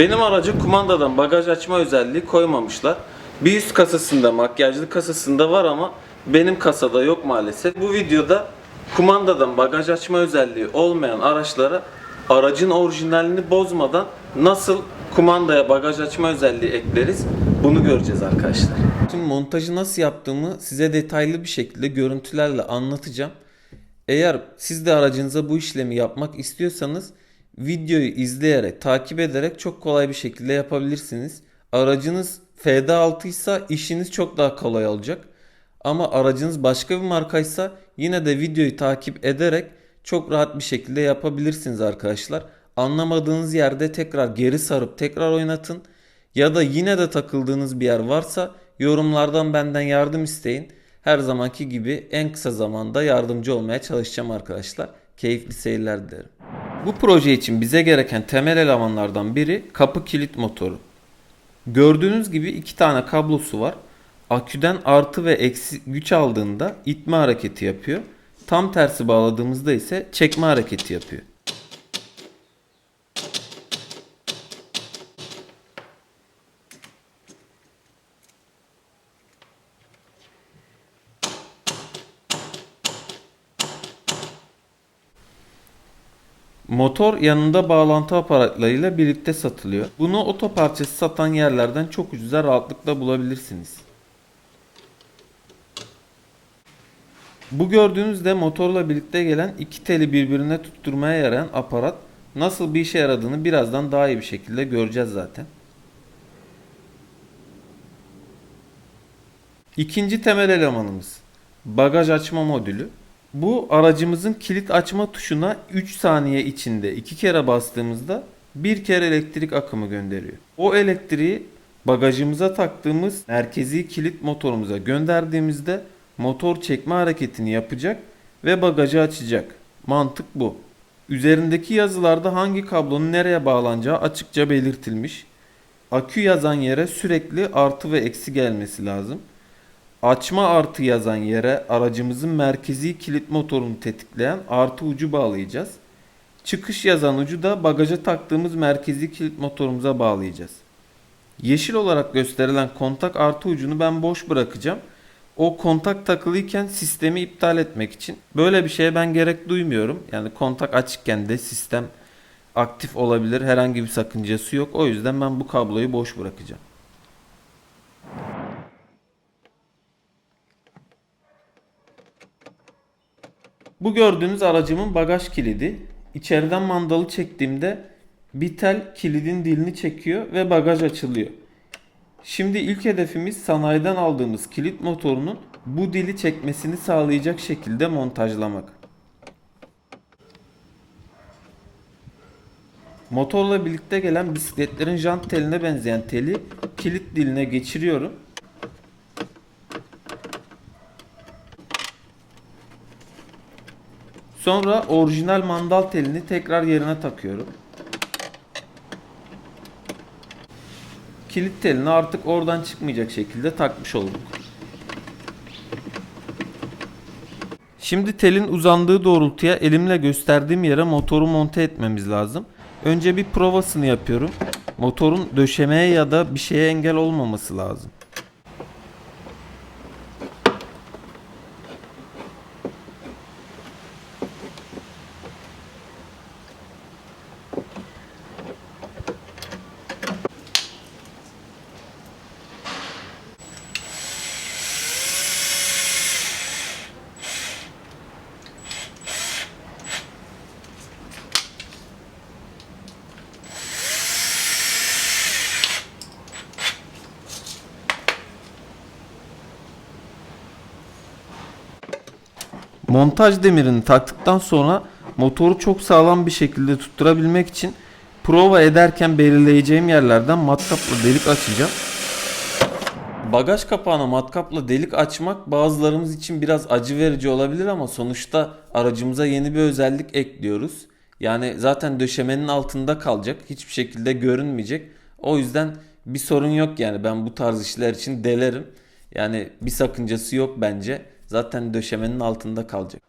Benim aracı kumandadan bagaj açma özelliği koymamışlar. Bir üst kasasında, makyajlı kasasında var ama benim kasada yok maalesef. Bu videoda kumandadan bagaj açma özelliği olmayan araçlara aracın orijinalini bozmadan nasıl kumandaya bagaj açma özelliği ekleriz bunu göreceğiz arkadaşlar. Şimdi montajı nasıl yaptığımı size detaylı bir şekilde görüntülerle anlatacağım. Eğer siz de aracınıza bu işlemi yapmak istiyorsanız videoyu izleyerek, takip ederek çok kolay bir şekilde yapabilirsiniz. Aracınız FD6 ise işiniz çok daha kolay olacak. Ama aracınız başka bir markaysa yine de videoyu takip ederek çok rahat bir şekilde yapabilirsiniz arkadaşlar. Anlamadığınız yerde tekrar geri sarıp tekrar oynatın. Ya da yine de takıldığınız bir yer varsa yorumlardan benden yardım isteyin. Her zamanki gibi en kısa zamanda yardımcı olmaya çalışacağım arkadaşlar. Keyifli seyirler dilerim. Bu proje için bize gereken temel elemanlardan biri kapı kilit motoru. Gördüğünüz gibi iki tane kablosu var. Aküden artı ve eksi güç aldığında itme hareketi yapıyor. Tam tersi bağladığımızda ise çekme hareketi yapıyor. Motor yanında bağlantı aparatlarıyla birlikte satılıyor. Bunu otoparçası satan yerlerden çok ucuza rahatlıkla bulabilirsiniz. Bu gördüğünüz de motorla birlikte gelen iki teli birbirine tutturmaya yarayan aparat. Nasıl bir işe yaradığını birazdan daha iyi bir şekilde göreceğiz zaten. İkinci temel elemanımız bagaj açma modülü. Bu aracımızın kilit açma tuşuna 3 saniye içinde 2 kere bastığımızda bir kere elektrik akımı gönderiyor. O elektriği bagajımıza taktığımız merkezi kilit motorumuza gönderdiğimizde motor çekme hareketini yapacak ve bagajı açacak. Mantık bu. Üzerindeki yazılarda hangi kablonun nereye bağlanacağı açıkça belirtilmiş. Akü yazan yere sürekli artı ve eksi gelmesi lazım. Açma artı yazan yere aracımızın merkezi kilit motorunu tetikleyen artı ucu bağlayacağız. Çıkış yazan ucu da bagaja taktığımız merkezi kilit motorumuza bağlayacağız. Yeşil olarak gösterilen kontak artı ucunu ben boş bırakacağım. O kontak takılıyken sistemi iptal etmek için. Böyle bir şeye ben gerek duymuyorum. Yani kontak açıkken de sistem aktif olabilir. Herhangi bir sakıncası yok. O yüzden ben bu kabloyu boş bırakacağım. Bu gördüğünüz aracımın bagaj kilidi. İçeriden mandalı çektiğimde bir tel kilidin dilini çekiyor ve bagaj açılıyor. Şimdi ilk hedefimiz sanayiden aldığımız kilit motorunun bu dili çekmesini sağlayacak şekilde montajlamak. Motorla birlikte gelen bisikletlerin jant teline benzeyen teli kilit diline geçiriyorum. Sonra orijinal mandal telini tekrar yerine takıyorum. Kilit telini artık oradan çıkmayacak şekilde takmış olduk. Şimdi telin uzandığı doğrultuya elimle gösterdiğim yere motoru monte etmemiz lazım. Önce bir provasını yapıyorum. Motorun döşemeye ya da bir şeye engel olmaması lazım. Montaj demirini taktıktan sonra motoru çok sağlam bir şekilde tutturabilmek için prova ederken belirleyeceğim yerlerden matkapla delik açacağım. Bagaj kapağına matkapla delik açmak bazılarımız için biraz acı verici olabilir ama sonuçta aracımıza yeni bir özellik ekliyoruz. Yani zaten döşemenin altında kalacak. Hiçbir şekilde görünmeyecek. O yüzden bir sorun yok yani ben bu tarz işler için delerim. Yani bir sakıncası yok bence. Zaten döşemenin altında kalacak.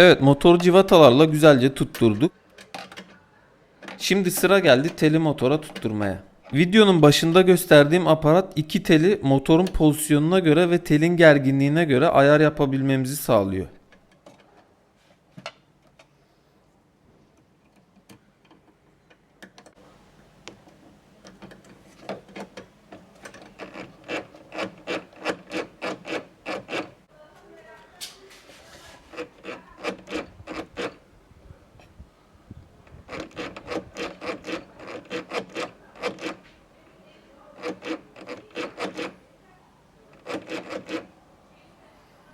Evet motoru civatalarla güzelce tutturduk. Şimdi sıra geldi teli motora tutturmaya. Videonun başında gösterdiğim aparat iki teli motorun pozisyonuna göre ve telin gerginliğine göre ayar yapabilmemizi sağlıyor.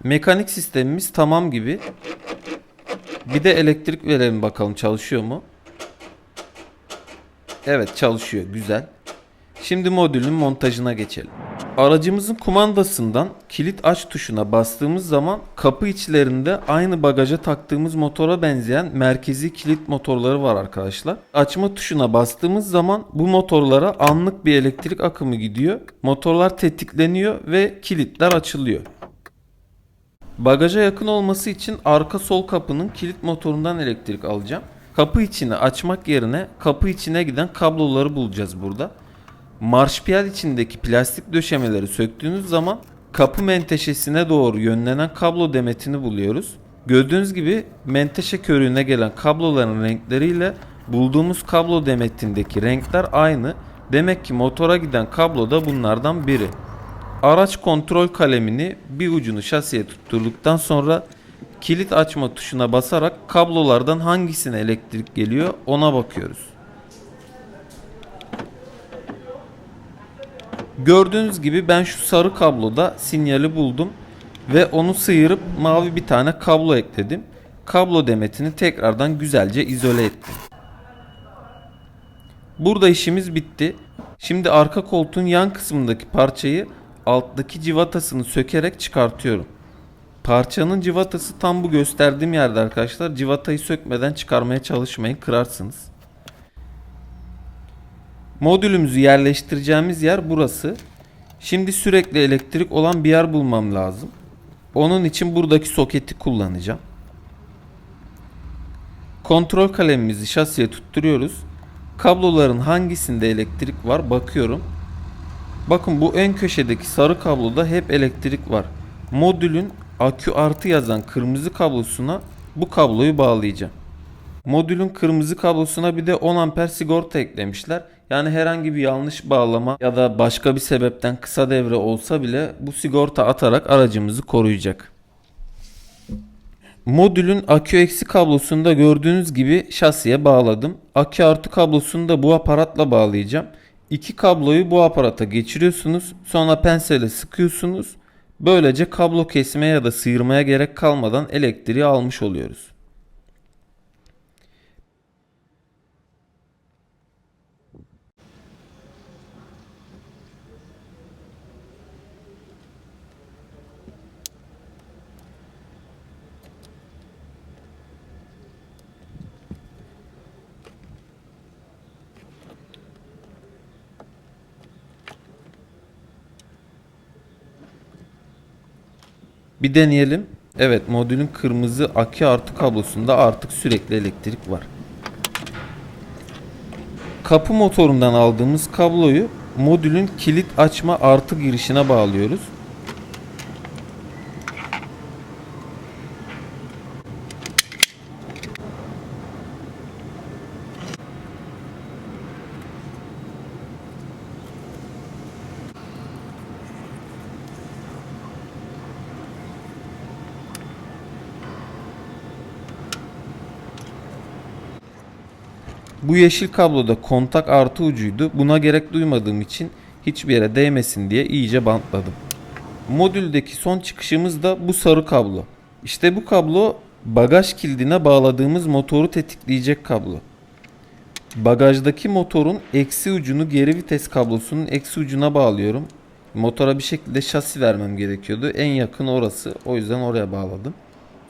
Mekanik sistemimiz tamam gibi. Bir de elektrik verelim bakalım çalışıyor mu? Evet çalışıyor güzel. Şimdi modülün montajına geçelim. Aracımızın kumandasından kilit aç tuşuna bastığımız zaman kapı içlerinde aynı bagaja taktığımız motora benzeyen merkezi kilit motorları var arkadaşlar. Açma tuşuna bastığımız zaman bu motorlara anlık bir elektrik akımı gidiyor. Motorlar tetikleniyor ve kilitler açılıyor. Bagaja yakın olması için arka sol kapının kilit motorundan elektrik alacağım. Kapı içini açmak yerine kapı içine giden kabloları bulacağız burada. Marşpiyel içindeki plastik döşemeleri söktüğünüz zaman kapı menteşesine doğru yönlenen kablo demetini buluyoruz. Gördüğünüz gibi menteşe körüğüne gelen kabloların renkleriyle bulduğumuz kablo demetindeki renkler aynı. Demek ki motora giden kablo da bunlardan biri. Araç kontrol kalemini bir ucunu şasiye tutturduktan sonra kilit açma tuşuna basarak kablolardan hangisine elektrik geliyor ona bakıyoruz. Gördüğünüz gibi ben şu sarı kabloda sinyali buldum ve onu sıyırıp mavi bir tane kablo ekledim. Kablo demetini tekrardan güzelce izole ettim. Burada işimiz bitti. Şimdi arka koltuğun yan kısmındaki parçayı alttaki civatasını sökerek çıkartıyorum. Parçanın civatası tam bu gösterdiğim yerde arkadaşlar. Civatayı sökmeden çıkarmaya çalışmayın kırarsınız. Modülümüzü yerleştireceğimiz yer burası. Şimdi sürekli elektrik olan bir yer bulmam lazım. Onun için buradaki soketi kullanacağım. Kontrol kalemimizi şasiye tutturuyoruz. Kabloların hangisinde elektrik var bakıyorum. Bakın bu en köşedeki sarı kabloda hep elektrik var. Modülün akü artı yazan kırmızı kablosuna bu kabloyu bağlayacağım. Modülün kırmızı kablosuna bir de 10 amper sigorta eklemişler. Yani herhangi bir yanlış bağlama ya da başka bir sebepten kısa devre olsa bile bu sigorta atarak aracımızı koruyacak. Modülün akü eksi kablosunu da gördüğünüz gibi şasiye bağladım. Akü artı kablosunu da bu aparatla bağlayacağım. İki kabloyu bu aparata geçiriyorsunuz. Sonra pensele sıkıyorsunuz. Böylece kablo kesmeye ya da sıyırmaya gerek kalmadan elektriği almış oluyoruz. Bir deneyelim. Evet modülün kırmızı akü artı kablosunda artık sürekli elektrik var. Kapı motorundan aldığımız kabloyu modülün kilit açma artı girişine bağlıyoruz. Bu yeşil kabloda kontak artı ucuydu. Buna gerek duymadığım için hiçbir yere değmesin diye iyice bantladım. Modüldeki son çıkışımız da bu sarı kablo. İşte bu kablo bagaj kilidine bağladığımız motoru tetikleyecek kablo. Bagajdaki motorun eksi ucunu geri vites kablosunun eksi ucuna bağlıyorum. Motora bir şekilde şasi vermem gerekiyordu. En yakın orası. O yüzden oraya bağladım.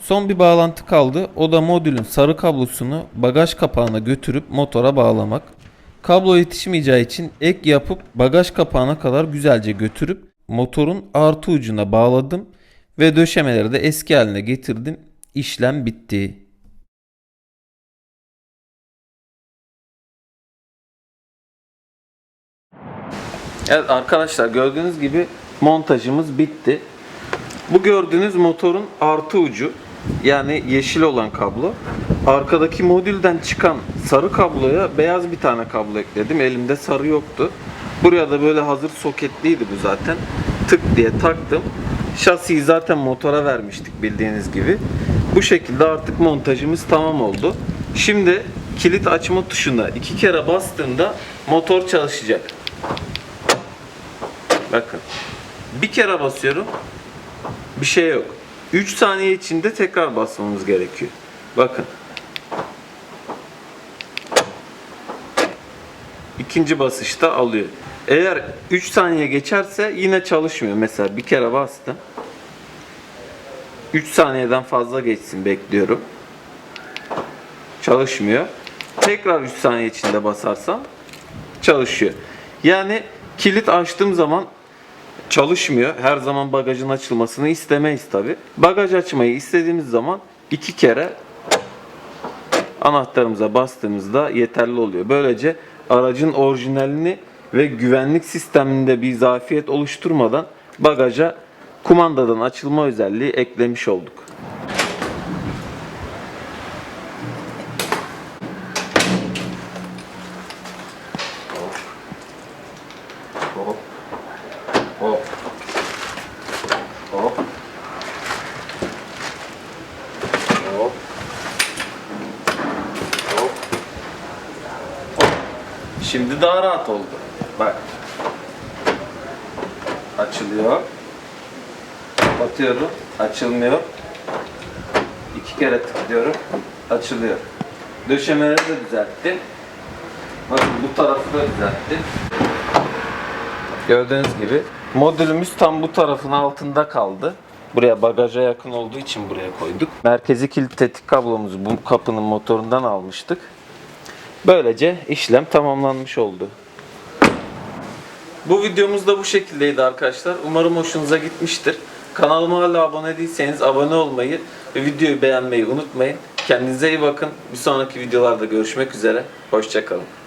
Son bir bağlantı kaldı. O da modülün sarı kablosunu bagaj kapağına götürüp motora bağlamak. Kablo yetişmeyeceği için ek yapıp bagaj kapağına kadar güzelce götürüp motorun artı ucuna bağladım ve döşemeleri de eski haline getirdim. İşlem bitti. Evet arkadaşlar gördüğünüz gibi montajımız bitti. Bu gördüğünüz motorun artı ucu yani yeşil olan kablo. Arkadaki modülden çıkan sarı kabloya beyaz bir tane kablo ekledim. Elimde sarı yoktu. Buraya da böyle hazır soketliydi bu zaten. Tık diye taktım. Şasiyi zaten motora vermiştik bildiğiniz gibi. Bu şekilde artık montajımız tamam oldu. Şimdi kilit açma tuşuna iki kere bastığımda motor çalışacak. Bakın. Bir kere basıyorum. Bir şey yok. 3 saniye içinde tekrar basmamız gerekiyor. Bakın. İkinci basışta alıyor. Eğer 3 saniye geçerse yine çalışmıyor. Mesela bir kere bastım. 3 saniyeden fazla geçsin bekliyorum. Çalışmıyor. Tekrar 3 saniye içinde basarsam çalışıyor. Yani kilit açtığım zaman çalışmıyor. Her zaman bagajın açılmasını istemeyiz tabi. Bagaj açmayı istediğimiz zaman iki kere anahtarımıza bastığımızda yeterli oluyor. Böylece aracın orijinalini ve güvenlik sisteminde bir zafiyet oluşturmadan bagaja kumandadan açılma özelliği eklemiş olduk. Şimdi daha rahat oldu. Bak. Açılıyor. Kapatıyorum. Açılmıyor. İki kere tıklıyorum. Açılıyor. Döşemeleri de düzelttim. Bakın bu tarafı da düzelttim. Gördüğünüz gibi modülümüz tam bu tarafın altında kaldı. Buraya bagaja yakın olduğu için buraya koyduk. Merkezi kilit tetik kablomuzu bu kapının motorundan almıştık. Böylece işlem tamamlanmış oldu. Bu videomuz da bu şekildeydi arkadaşlar. Umarım hoşunuza gitmiştir. Kanalıma hala abone değilseniz abone olmayı ve videoyu beğenmeyi unutmayın. Kendinize iyi bakın. Bir sonraki videolarda görüşmek üzere. Hoşçakalın.